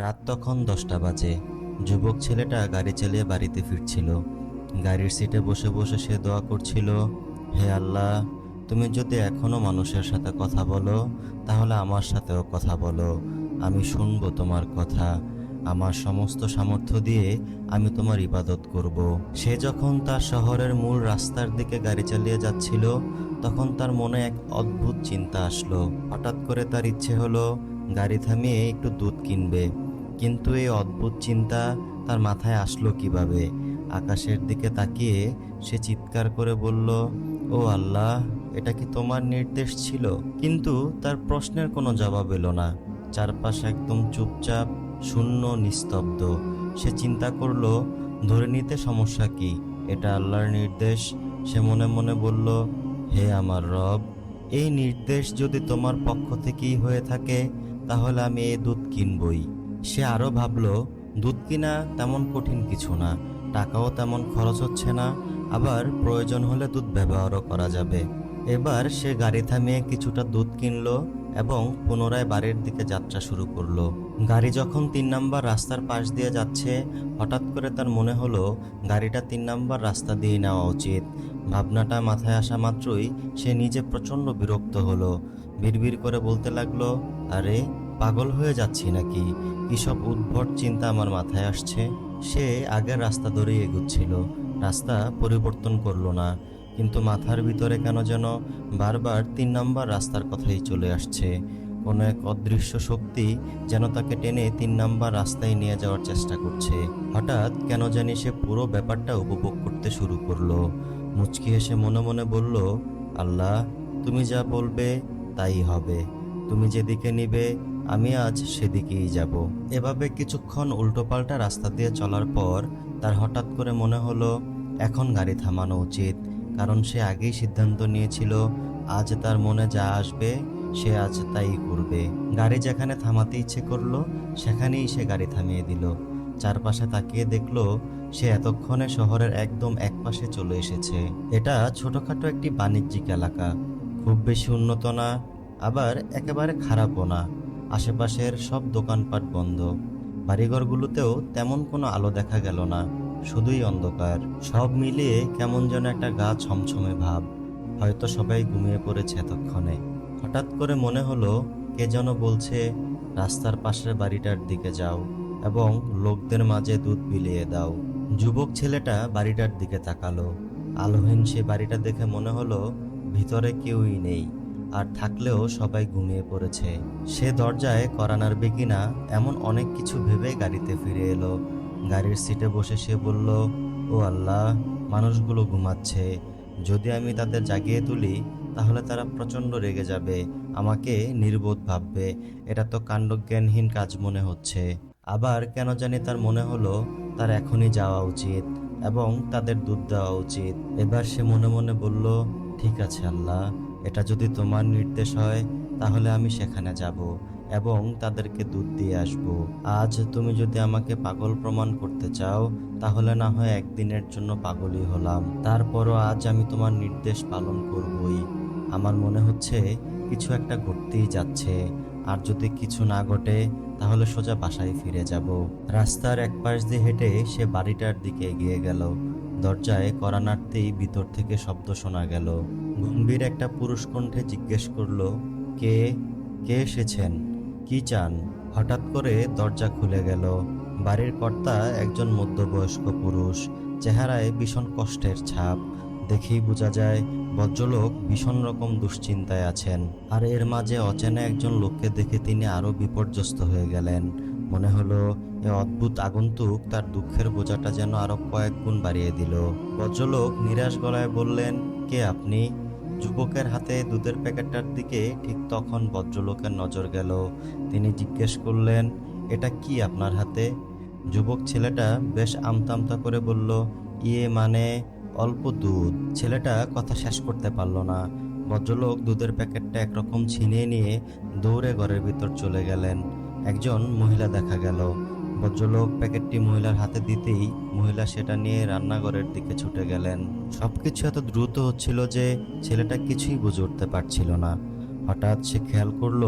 রাত তখন দশটা বাজে। যুবক ছেলেটা গাড়ি চালিয়ে বাড়িতে ফিরছিল। গাড়ির সিটে বসে বসে সে দোয়া করছিল, হে আল্লাহ, তুমি যদি এখনও মানুষের সাথে কথা বলো, তাহলে আমার সাথেও কথা বলো। আমি শুনব তোমার কথা। আমার সমস্ত সামর্থ্য দিয়ে আমি তোমার ইবাদত করব। সে যখন তার শহরের মূল রাস্তার দিকে গাড়ি চালিয়ে যাচ্ছিল, তখন তার মনে এক অদ্ভুত চিন্তা আসলো। হঠাৎ করে তার ইচ্ছে হলো গাড়ি থামিয়ে একটু দুধ কিনবে। কিন্তু এই অদ্ভুত চিন্তা তার মাথায় আসলো কীভাবে? আকাশের দিকে তাকিয়ে সে চিৎকার করে বলল, ও আল্লাহ, এটা কি তোমার নির্দেশ ছিল? কিন্তু তার প্রশ্নের কোনো জবাব এলো না। চারপাশ একদম চুপচাপ, শূন্য, নিস্তব্ধ। সে চিন্তা করল, ধরে নিতে সমস্যা কি? এটা আল্লাহর নির্দেশ। সে মনে মনে বলল, হে আমার রব, এই নির্দেশ যদি তোমার পক্ষ থেকেই হয়ে থাকে, তাহলে আমি এই দুধ কিনবই। সে আরও ভাবলো, দুধ কিনা তেমন কঠিন কিছু না, টাকাও তেমন খরচ হচ্ছে না, আবার প্রয়োজন হলে দুধ ব্যবহারও করা যাবে। এবার সে গাড়ি থামিয়ে কিছুটা দুধ কিনলো এবং পুনরায় বাড়ির দিকে যাত্রা শুরু করল। গাড়ি যখন তিন নাম্বার রাস্তার পাশ দিয়ে যাচ্ছে, হঠাৎ করে তার মনে হলো, গাড়িটা তিন নাম্বার রাস্তা দিয়ে নেওয়া উচিত। ভাবনাটা মাথায় আসা মাত্রই সে নিজে প্রচণ্ড বিরক্ত হলো। বিড়বিড় করে বলতে লাগল, আরে পাগল হয়ে যাচ্ছি নাকি? কি সব উদ্ভট চিন্তা আমার মাথায় আসছে? সে আগের রাস্তা ধরেই এগুচ্ছিল। রাস্তা পরিবর্তন করল না, কিন্তু মাথার ভিতরে কেন যেন বারবার তিন নম্বর রাস্তার কথাই চলে আসছে। কোনো এক অদৃশ্য শক্তি যেন তাকে টেনে তিন নাম্বার রাস্তায় নিয়ে যাওয়ার চেষ্টা করছে। হঠাৎ কেন জানি সে পুরো ব্যাপারটা উপভোগ করতে শুরু করল। মুচকি হেসে মনে মনে বলল, আল্লাহ, তুমি যা বলবে তাই হবে। তুমি যেদিকে নিবে আমি আজ সেদিকেই যাব। এভাবে কিছুক্ষণ উল্টোপাল্টা রাস্তা দিয়ে চলার পর তার হঠাৎ করে মনে হলো, এখন গাড়ি থামানো উচিত, কারণ সে আগেই সিদ্ধান্ত নিয়েছিল, আজ তার মনে যা আসবে, সে আজ তাই করবে। গাড়ি যেখানে থামাতে ইচ্ছে করল, সেখানেই সে গাড়ি থামিয়ে দিল। চারপাশে তাকিয়ে দেখল, সে এতক্ষণে শহরের একদম একপাশে চলে এসেছে। এটা ছোটখাটো একটি বাণিজ্যিক এলাকা। খুব বেশি উন্নত না, আবার একেবারে খারাপও না। আশেপাশের সব দোকানপাট বন্ধ। বাড়িঘরগুলোতেও তেমন কোনো আলো দেখা গেল না, শুধুই অন্ধকার। সব মিলিয়ে কেমন যেন একটা গা ছমছমে ভাব। হয়তো সবাই ঘুমিয়ে পড়েছে এতক্ষণে। হঠাৎ করে মনে হলো, কে যেন বলছে, রাস্তার পাশের বাড়িটার দিকে যাও এবং লোকদের মাঝে দুধ বিলিয়ে দাও। যুবক ছেলেটা বাড়িটার দিকে তাকালো। আলোহীন সে বাড়িটা দেখে মনে হলো, ভিতরে কেউই নেই। আর থাকলেও সবাই ঘুমিয়ে পড়েছে। সে দরজায় করা নাড়বে কিনা এমন অনেক কিছু ভেবে গাড়িতে ফিরে এলো। গাড়ির সিটে বসে সে বলল, ও আল্লাহ, মানুষগুলো ঘুমাচ্ছে। যদি আমি তাদের জাগিয়ে তুলি, তাহলে তারা প্রচণ্ড রেগে যাবে। আমাকে নির্বোধ ভাববে। এটা তো কাণ্ডজ্ঞানহীন কাজ মনে হচ্ছে। আবার কেন জানি তার মনে হলো, তার এখনই যাওয়া উচিত এবং তাদের দুধ দেওয়া উচিত। এবার সে মনে মনে বলল, ঠিক আছে আল্লাহ এটা যদি তোমার নির্দেশ হয়, তাহলে আমি সেখানে যাব এবং তাদেরকে দুধ দিয়ে আসব। আজ তুমি যদি আমাকে পাগল প্রমাণ করতে চাও, তাহলে না হয় একদিনের জন্য পাগলই হলাম। তারপরও আজ আমি তোমার নির্দেশ পালন করবই। আমার মনে হচ্ছে কিছু একটা ঘটতেই যাচ্ছে। আর যদি কিছু না ঘটে, তাহলে সোজা বাসায় ফিরে যাব। রাস্তার এক পাশ দিয়ে হেঁটে সে বাড়িটার দিকে এগিয়ে গেল। দরজায় কড়া নাড়তেই ভিতর থেকে শব্দ শোনা গেল। গম্ভীর একটা পুরুষ কণ্ঠে জিজ্ঞেস করল, কে? কে এসেছেন? কি চান? হঠাৎ করে দরজা খুলে গেল। বাড়ির কর্তা একজন মধ্যবয়স্ক পুরুষ, চেহারায় ভীষণ কষ্টের ছাপ। দেখেই বোঝা যায়, ভদ্রলোক ভীষণ রকম দুশ্চিন্তায় আছেন। আর এর মাঝে অচেনা একজন লোককে দেখে তিনি আরও বিপর্যস্ত হয়ে গেলেন। মনে হলো এ অদ্ভুত আগন্তুক তার দুঃখের বোঝাটা যেন আরও কয়েক গুণ বাড়িয়ে দিল। ভদ্রলোক নিরাশ গলায় বললেন, কে আপনি? যুবকের হাতে দুধের প্যাকেটটার দিকে ঠিক তখন ভদ্রলোকের নজর গেল। তিনি জিজ্ঞেস করলেন, এটা কি আপনার হাতে? যুবক ছেলেটা বেশ আমতামতা করে বলল ইয়ে মানে অল্প দুধ। ছেলেটা কথা শেষ করতে পারল না। ভদ্রলোক দুধের প্যাকেটটা একরকম ছিনিয়ে নিয়ে দৌড়ে ঘরের ভিতর চলে গেলেন। একজন মহিলা দেখা গেল। ভদ্রলোক প্যাকেটটি মহিলার হাতে দিতেই মহিলা সেটা নিয়ে রান্নাঘরের দিকে ছুটে গেলেন। সব কিছু এত দ্রুত হচ্ছিল যে ছেলেটা কিছুই বুঝে উঠতে পারছিল না। হঠাৎ সে খেয়াল করল,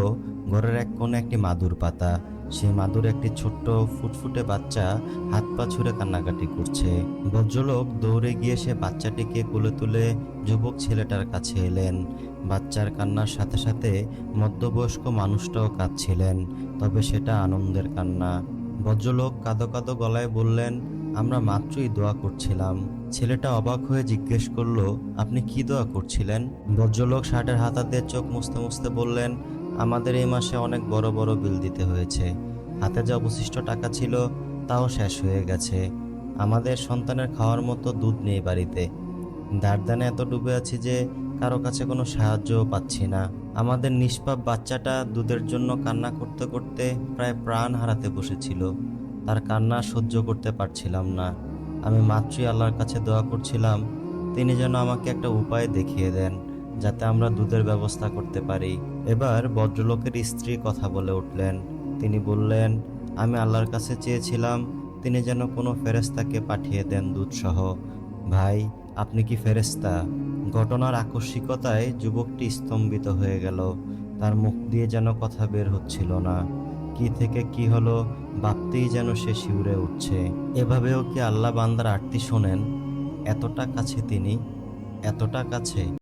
ঘরের এক কোণে একটি মাদুর পাতা। সেই মাদুর একটি ছোট্ট ফুটফুটে বাচ্চা হাত পা ছুঁড়ে কান্নাকাটি করছে। ভদ্রলোক দৌড়ে গিয়ে সে বাচ্চাটিকে কোলে তুলে যুবক ছেলেটার কাছে এলেন। বাচ্চার কান্নার সাথে সাথে মধ্যবয়স্ক মানুষটাও কাঁদছিলেন, তবে সেটা আনন্দের কান্না। ভদ্রলোক কাঁদো কাঁদো গলায় বললেন, আমরা মাত্রই দোয়া করছিলাম। ছেলেটা অবাক হয়ে জিজ্ঞেস করল, আপনি কি দোয়া করছিলেন? ভদ্রলোক শার্টের হাতা দিয়ে চোখ মুছতে মুছতে বললেন আমাদের এই মাসে অনেক বড় বড় বিল দিতে হয়েছে। হাতে যে অবশিষ্ট টাকা ছিল, তাও শেষ হয়ে গেছে। আমাদের সন্তানের খাওয়ার মতো দুধ নেই বাড়িতে। দারদানে এত ডুবে আছি যে কারও কাছে কোনো সাহায্যও পাচ্ছি না। আমাদের নিষ্পাপ বাচ্চাটা দুধের জন্য কান্না করতে করতে প্রায় প্রাণ হারাতে বসেছিল। তার কান্না সহ্য করতে পারছিলাম না। আমি মাতৃ আল্লাহর কাছে দোয়া করছিলাম, তিনি যেন আমাকে একটা উপায় দেখিয়ে দেন, যাতে আমরা দুধের ব্যবস্থা করতে পারি। এবার ভদ্রলোকের স্ত্রী কথা বলে উঠলেন। তিনি বললেন, আমি আল্লাহর কাছে চেয়েছিলাম, তিনি যেন কোনো ফেরেস্তাকে পাঠিয়ে দেন দুধসহ। ভাই, আপনি কি ফেরেস্তা ঘটনার আকস্মিকতায় যুবকটি স্তম্ভিত হয়ে গেল। তার মুখ দিয়ে যেন কথা বের হচ্ছিল না। কি থেকে কি হলো ভাবতেই যেন সে শিউরে উঠছে। এভাবেও কি আল্লাহ বান্দার আরতি শোনেন? এতটা কাছে তিনি, এতটা কাছে